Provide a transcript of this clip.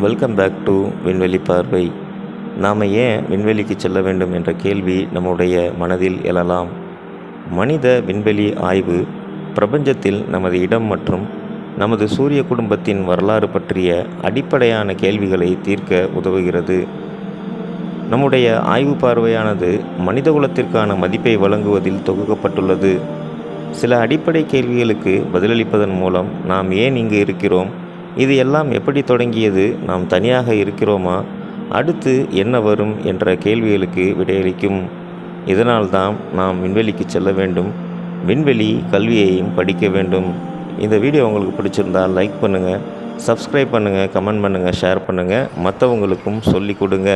Welcome back to விண்வெளி பார்வை நாம் ஏன் விண்வெளிக்கு செல்ல வேண்டும் என்ற கேள்வி நம்முடைய மனதில் எழலாம். மனித விண்வெளி ஆய்வு பிரபஞ்சத்தில் நமது இடம் மற்றும் நமது சூரிய குடும்பத்தின் வரலாறு பற்றிய அடிப்படையான கேள்விகளை தீர்க்க உதவுகிறது. நம்முடைய ஆய்வு பார்வையானது மனித குலத்திற்கான மதிப்பை வழங்குவதில் தொகுக்கப்பட்டுள்ளது. சில அடிப்படை கேள்விகளுக்கு பதிலளிப்பதன் மூலம் நாம் ஏன் இங்கு இருக்கிறோம்? இது எல்லாம் எப்படி தொடங்கியது? நாம் தனியாக இருக்கிறோமா? அடுத்து என்ன வரும் என்ற கேள்விகளுக்கு விடையளிக்கும். இதனால்தான் நாம் விண்வெளிக்கு செல்ல வேண்டும். விண்வெளி கல்வியையும் படிக்க வேண்டும். இந்த வீடியோ உங்களுக்கு பிடிச்சிருந்தால் லைக் பண்ணுங்கள் சப்ஸ்கிரைப் பண்ணுங்கள் கமெண்ட் பண்ணுங்கள் ஷேர் பண்ணுங்கள் மற்றவங்களுக்கும் சொல்லிக் கொடுங்க.